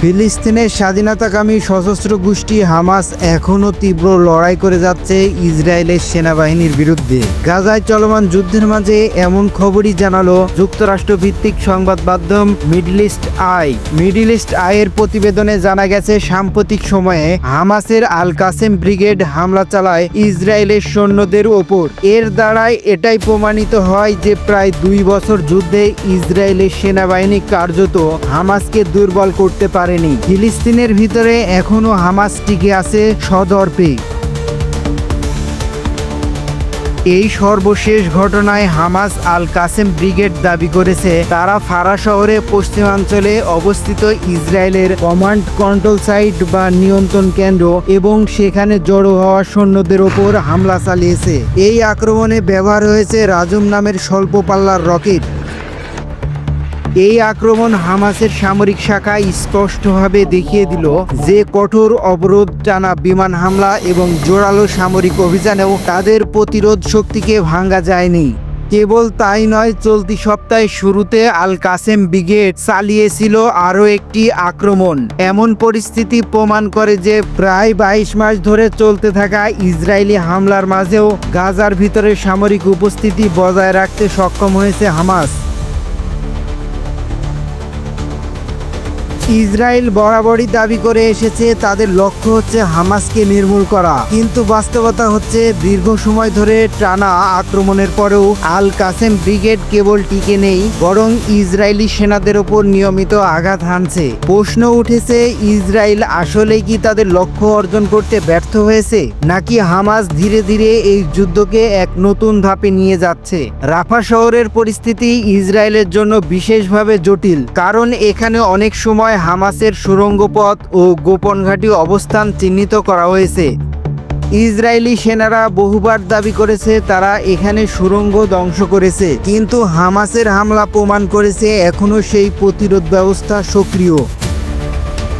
ফিলিস্তিনের স্বাধীনতাকামী সশস্ত্র গোষ্ঠী হামাস এখনও তীব্র লড়াই করে যাচ্ছে ইসরায়েলের সেনাবাহিনীর বিরুদ্ধে। গাজায় চলমান যুদ্ধের মাঝে এমন খবরই জানালো যুক্তরাষ্ট্র ভিত্তিক সংবাদ মাধ্যম Middle East Eye. Middle East আইয়ের প্রতিবেদনে জানা গেছে, সাম্প্রতিক সময়ে হামাসের আল কাসেম ব্রিগেড হামলা চালায় ইসরায়েলের সৈন্যদের ওপর। এর দ্বারাই এটাই প্রমাণিত হয় যে প্রায় দুই বছর যুদ্ধে ইসরায়েলের সেনাবাহিনী কার্যত হামাসকে দুর্বল করতে পারেনি। ফিলিস্তিনের ভিতরে এখনও হামাস টিকে আছে সদর্পে। এই সর্বশেষ ঘটনায় হামাস আল কাসেম ব্রিগেড দাবি করেছে, তারা ফারা শহরে পশ্চিমাঞ্চলে অবস্থিত ইসরায়েলের কমান্ড কন্ট্রোল সাইট বা নিয়ন্ত্রণ কেন্দ্র এবং সেখানে জড়ো হওয়া সৈন্যদের ওপর হামলা চালিয়েছে। এই আক্রমণে ব্যবহার হয়েছে রাজুম নামের স্বল্প পাল্লার রকেট। এই আক্রমণ হামাসের সামরিক শাখা স্পষ্টভাবে দেখিয়ে দিল যে কঠোর অবরোধ, টানা বিমান হামলা এবং জোরালো সামরিক অভিযানেও তাদের প্রতিরোধ শক্তিকে ভাঙ্গা যায়নি। কেবল তাই নয়, চলতি সপ্তাহে শুরুতে আল কাসেম ব্রিগেড চালিয়েছিল আরও একটি আক্রমণ। এমন পরিস্থিতি প্রমাণ করে যে প্রায় বাইশ মাস ধরে চলতে থাকা ইসরায়েলি হামলার মাঝেও গাজার ভিতরে সামরিক উপস্থিতি বজায় রাখতে সক্ষম হয়েছে হামাস। ইসরায়েল বরাবরই দাবি করে এসেছে, তাদের লক্ষ্য হচ্ছে হামাসকে নির্মূল করা। কিন্তু বাস্তবতা হচ্ছে, দীর্ঘ সময় ধরে টানা আক্রমণের পরেও আল কাসেম ব্রিগেড কেবল টিকে নেই, বরং ইসরায়েলি সেনাদের ওপর নিয়মিত আঘাত হানছে। প্রশ্ন উঠেছে, ইসরায়েল আসলে কি তাদের লক্ষ্য অর্জন করতে ব্যর্থ হয়েছে, নাকি হামাস ধীরে ধীরে এই যুদ্ধকে এক নতুন ধাপে নিয়ে যাচ্ছে? রাফা শহরের পরিস্থিতি ইসরায়েলের জন্য বিশেষভাবে জটিল, কারণ এখানে অনেক সময় হামাসের সুরঙ্গপথ ও গোপন ঘাঁটি অবস্থান চিহ্নিত করা হয়েছে। ইসরায়েলি সেনারা বহুবার দাবি করেছে তারা এখানে সুরঙ্গ ধ্বংস করেছে। কিন্তু হামাসের হামলা প্রমাণ করেছে এখনও সেই প্রতিরোধ ব্যবস্থা সক্রিয়।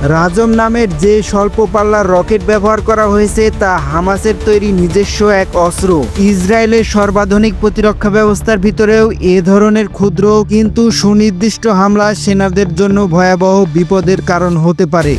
রাজম নামের যে স্বল্প পাল্লার রকেট ব্যবহার করা হয়েছে তা হামাসের তৈরি নিজস্ব এক অস্ত্র। ইসরায়েলের সর্বাধুনিক প্রতিরক্ষা ব্যবস্থার ভিতরেও এ ধরনের ক্ষুদ্র কিন্তু সুনির্দিষ্ট হামলা সেনাদের জন্য ভয়াবহ বিপদের কারণ হতে পারে।